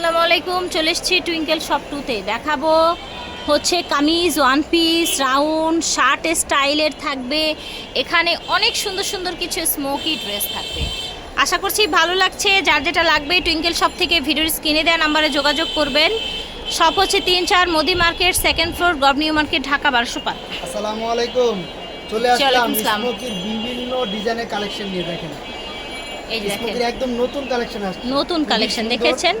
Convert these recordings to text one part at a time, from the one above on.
আসসালামু আলাইকুম চলে এসছি টুইঙ্কেল শপ টুতে দেখাবো হচ্ছে kameez one piece round shirt স্টাইলের থাকবে। এখানে অনেক সুন্দর সুন্দর কিছু স্মোকি ড্রেস থাকবে। আশা করছি ভালো লাগছে যার যেটা লাগবে টুইঙ্কেল শপ থেকে ভিডিওর স্ক্রিনে দেওয়া নাম্বারে যোগাযোগ করবেন। শপ হচ্ছে তিন চার মোদি মার্কেট সেকেন্ড ফ্লোর গভর্নিউ মার্কেট ঢাকা বারোশো পাঁচ। আসসালামু আলাইকুম চলে আসলাম বিভিন্ন ডিজাইনের কালেকশন নিয়ে দেখেন। এই দেখেন। একদম নতুন কালেকশন আসছে। নতুন খুবই দেখেছেন?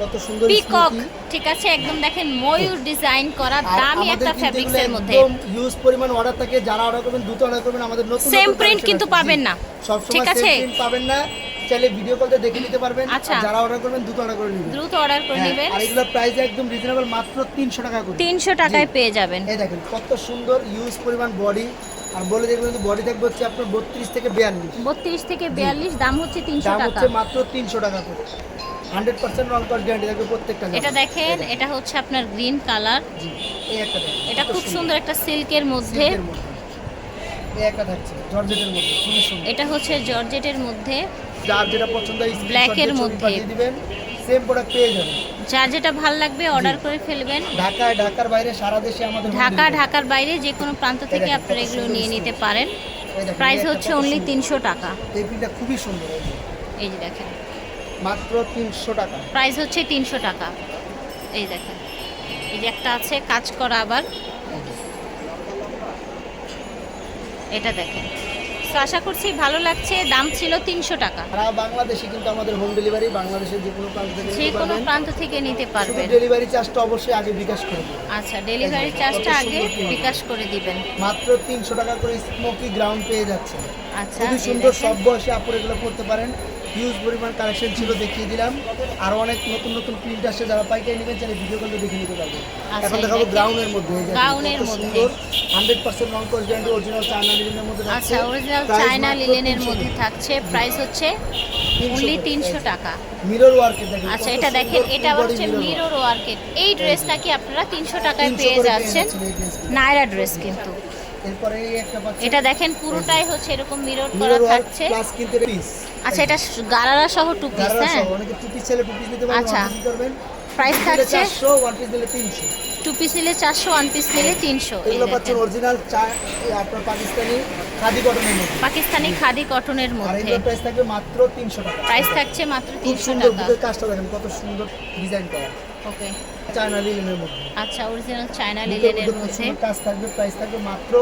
কত সুন্দর পিকক ঠিক আছে একদম দেখেন ময়ূর ডিজাইন করা দামি একটা কিন্তু ফ্যাব্রিক্সের মধ্যে। হিউজ পরিমাণ অর্ডার থাকে যারা অর্ডার করবেন দ্রুত অর্ডার করবেন আমাদের নতুন Same নতুন কিন্তু পাবেন না। ঠিক আছে? প্রিন্ট পাবেন না। চাইলে ভিডিও কলতে দেখে নিতে পারবেন। আচ্ছা। যারা অর্ডার করবেন দ্রুত অর্ডার করে নেবেন। দ্রুত অর্ডার করে হ্যাঁ, নেবেন। আর এগুলোর প্রাইস একদম রিজনেবল মাত্র 300 টাকা করে। তিনশো টাকায় পেয়ে যাবেন। এই দেখেন কত সুন্দর ইউজ পরিমাণ বডি আর বলে দেখবেন কিন্তু বডি থাকবে হচ্ছে আপনার 32 থেকে 42 বত্রিশ থেকে বিয়াল্লিশ দাম হচ্ছে তিনশো দাম টাকা। হচ্ছে মাত্র 300 টাকা করে। 100% রং কস গ্যারান্টি থাকবে প্রত্যেকটা এটা দেখেন এটা হচ্ছে আপনার গ্রিন কালার এই একটা এটা খুব সুন্দর। একটা সিল্কের মধ্যে। এই একটা থাকছে জর্জেটের মধ্যে খুবই সুন্দর। এটা হচ্ছে জর্জেটের মধ্যে। যার যেটা পছন্দ হয় এর মধ্যে। দিবেন। সেম প্রোডাক্ট পেয়ে যাবেন। যার যেটা ভালো লাগবে অর্ডার করে ফেলবেন। ঢাকায় ঢাকার বাইরে সারা দেশে আমাদের ঢাকা ঢাকার বাইরে যে কোনো প্রান্ত থেকে আপনারা এগুলো নিয়ে নিতে পারেন। প্রাইস হচ্ছে অনলি। তিনশো টাকা। এই খুবই সুন্দর এই যে। দেখেন। মাত্র 300 টাকা। প্রাইস হচ্ছে তিনশো টাকা। এই দেখেন। এই যে একটা আছে কাজ করা আবার। এটা দেখেন। তো আশা করছি ভালো লাগছে। দাম ছিল তিনশো টাকা। সারা বাংলাদেশে কিন্তু আমাদের হোম ডেলিভারি বাংলাদেশের যে কোনো প্রান্ত থেকে যে কোনো প্রান্ত থেকে নিতে পারবেন। ডেলিভারি চার্জটা অবশ্যই আগে বিকাশ করে আচ্ছা ডেলিভারি চার্জটা আগে বিকাশ করে দিবেন। মাত্র তিনশো টাকা করে স্মোকি গ্রাউন্ড পেয়ে যাচ্ছে আচ্ছা খুবই সুন্দর সব বয়সে আপনি এগুলো করতে পারেন। হিউজ পরিমাণ কালেকশন ছিল দেখিয়ে দিলাম। আরও অনেক নতুন নতুন প্রিন্ট আসছে যারা পাইকারি নেবেন চাইলে ভিডিও কলে দেখে নিতে পারবেন। এখন দেখাবো। গ্রাউন্ডের মধ্যে কত মধ্যে। সুন্দর। হান্ড্রেড পার্সেন্ট রং কোর্স গ্যারান্টি অরিজিনাল চায়না লিনের মধ্যে আচ্ছা অরিজিনাল চায়না লিলেনের মধ্যে থাকছে। প্রাইস হচ্ছে অনলি তিনশো টাকা। মিরর ওয়ার্কের দেখেন আচ্ছা এটা দেখেন এটা হচ্ছে মিরর ওয়ার্কের এই ড্রেসটা কি আপনারা তিনশো টাকায় পেয়ে যাচ্ছেন। নায়রা ড্রেস কিন্তু। এরপরে এটা দেখেন পুরোটাই হচ্ছে এরকম মিরর করা থাকছে। প্লাস কিন্তু পিস আচ্ছা এটা গারারা সহ টু পিস হ্যাঁ? অনেকে টু পিস চাইলে টু পিস নিতে পারবেন আচ্ছা। করবেন প্রাইস থাকছে 400 ওয়ান পিস দিলে 300 টু পিস নিলে চারশো ওয়ান পিস নিলে তিনশো। এই এগুলো পাচ্ছেন অরিজিনাল আপনার পাকিস্তানি খাদি কটনের মধ্যে। পাকিস্তানি খাদি কটনের আর মধ্যে। প্রাইস থাকবে মাত্র তিনশো টাকা। প্রাইস থাকছে মাত্র খুব তিনশো সুন্দর টাকা। কাজটা দেখেন কত সুন্দর ডিজাইন করা। ওকে। চায়না লিলেনের মধ্যে। আচ্ছা অরিজিনাল চায়না লিলেনের মধ্যে খুব মধ্যে। সুন্দর কাজ থাকবে প্রাইস থাকবে মাত্র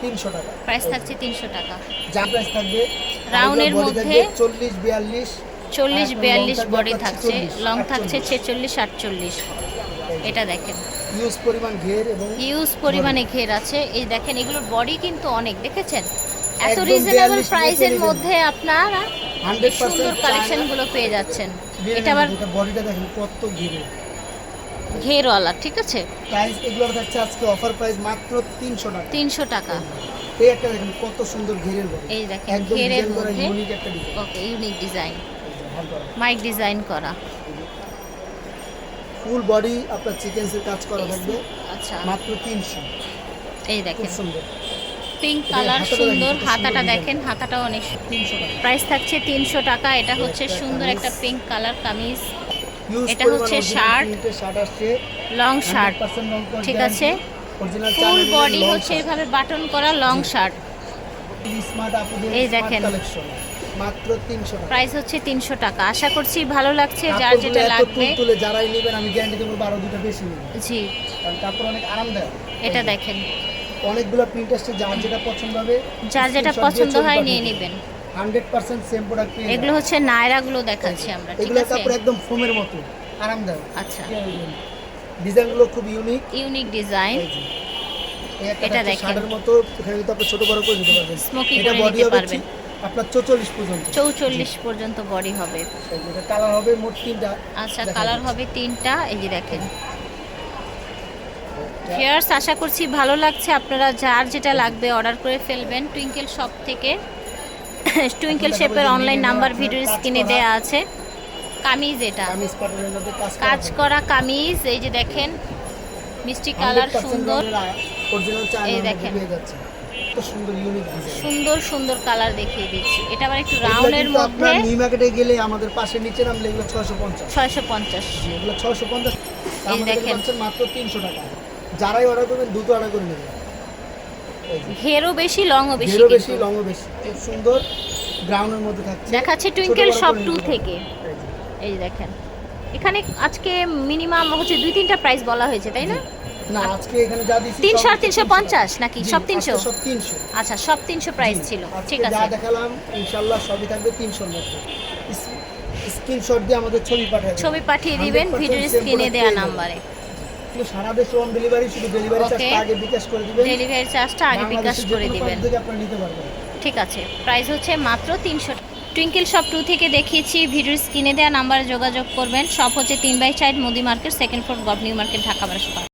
তিনশো টাকা। প্রাইস থাকছে তিনশো টাকা। যা প্রাইস থাকবে রাউন্ডের মধ্যে চল্লিশ বিয়াল্লিশ চল্লিশ বিয়াল্লিশ বডি থাকছে। লং থাকছে ছেচল্লিশ আটচল্লিশ। এটা দেখেন। ইউজ পরিমাণ ঘের এবং ইউজ পরিমাণে ঘের আছে। এই দেখেন এগুলোর বডি কিন্তু অনেক দেখেছেন? এত রিজনেবল 42 প্রাইসের মধ্যে আপনারা সুন্দর কালেকশনগুলো পেয়ে যাচ্ছেন। এটা আবার বডিটা দেখেন কত ঘিরে। ঘেরওয়ালা ঠিক আছে? প্রাইস এগুলো থাকছে আজকে অফার প্রাইস মাত্র তিনশো টাকা। তিনশো টাকা। এই একটা দেখেন কত সুন্দর ঘেরের বডি এই দেখেন ঘেরের মধ্যে। ওকে ইউনিক ডিজাইন মাইক ডিজাইন করা। ফুল বডি আপনার চিকেন্সের কাজ করা থাকবে। আচ্ছা। মাত্র তিনশো। এই খুব দেখেন সুন্দর পিঙ্ক কালার সুন্দর হাতাটা দেখেন হাতাটাও অনেক প্রাইস থাকছে তিনশো টাকা এটা হচ্ছে সুন্দর একটা পিঙ্ক কালার কামিজ। এটা হচ্ছে shirt long shirt 100% long coat ঠিক আছে? ফুল বডি হচ্ছে এভাবে বাটন করা লং শার্ট এই দেখেন। মাত্র 300 টাকা। প্রাইস হচ্ছে তিনশো টাকা। আশা করছি ভালো লাগছে যার যেটা লাগবে। তুলতুলে যারাই নেবেন আমি গ্যারান্টি দেবো বারো দুটো বেশি নেবেন। জি। কারণ অনেক আরামদায়ক। এটা দেখেন। অনেকগুলো প্রিন্ট আসছে যার যেটা পছন্দ হবে যার যেটা পছন্দ হয় নিয়ে। নেবেন। 100% সেম প্রোডাক্ট পেয়ে এগুলো হচ্ছে নায়রাগুলো দেখাচ্ছি আমরা ঠিক এগুলো আছে? কাপড় একদম ফোমের মতো আরামদায়ক। আচ্ছা। ডিজাইনগুলো খুব ইউনিক ইউনিক ডিজাইন এটা দেখেন। শার্টের মতো এখানে কিন্তু আপনি ছোট বড় করে পারবেন Smoky এটা বডি হবে আপনার 44 পর্যন্ত। চৌচল্লিশ পর্যন্ত বডি হবে। এটা কালার হবে মোট তিনটা। আচ্ছা কালার হবে তিনটা এই যে দেখেন। ফিয়ার্স আশা করছি ভালো লাগছে। আপনারা যার যেটা লাগবে অর্ডার করে ফেলবেন। টুইঙ্কেল শপ থেকে। টুইঙ্কেল শেপের অনলাইন নাম্বার ভিডিও স্ক্রিনে করা। দেওয়া আছে। কামিজ এটা। কাজ করা। কামিজ এই যে দেখেন মিষ্টি কালার সুন্দর এই দেখেন। সুন্দর সুন্দর কালার দেখিয়ে দিচ্ছি। এটা আবার একটু রাউন্ডের মধ্যে নিউ মার্কেটে গেলে আমাদের পাশে নিচে নামলে এগুলো ছয়শো পঞ্চাশ। ছয়শো পঞ্চাশ। এগুলো ছয়শো পঞ্চাশ। এই দেখেন। মাত্র তিনশো টাকা। যারাই অর্ডার করবেন দুটো অর্ডার করে নেবেন। এই যে, ঘেরও বেশি লংও বেশি বেশি। লংও বেশি। খুব সুন্দর মধ্যে থাকছে। দেখাচ্ছে টুইঙ্কেল শপ টু থেকে। এই যে। যে দেখেন। এখানে আজকে মিনিমাম হচ্ছে দুই তিনটা প্রাইস বলা হয়েছে তাই না? না আজকে এখানে যা আর তিনশো পঞ্চাশ নাকি? সব আজকে তিনশো সব তিনশো। আচ্ছা সব তিনশো প্রাইস ছিল। ঠিক যা আছে। দেখালাম ইনশাল্লাহ সবই থাকবে তিনশোর মধ্যে। স্ক্রিনশট দিয়ে আমাদের ছবি পাঠাবেন ছবি পাঠিয়ে দিবেন 100% ভিডিওর স্ক্রিনে দেওয়া নাম্বারে কিন্তু সারা দেশে হোম ডেলিভারি শুধু ডেলিভারি চার্জটা আগে বিকাশ করে দিবেন। ডেলিভারি চার্জটা আগে বিকাশ করে দিবেন। আপনি নিতে পারবেন। ঠিক আছে। প্রাইস হচ্ছে মাত্র তিনশো টুইঙ্কেল শপ টু থেকে দেখিয়েছি ভিডিওর স্ক্রিনে দেওয়া নাম্বারে যোগাযোগ করবেন। শপ হচ্ছে তিন by side Modi market second floor gov new market Dhaka বারোশো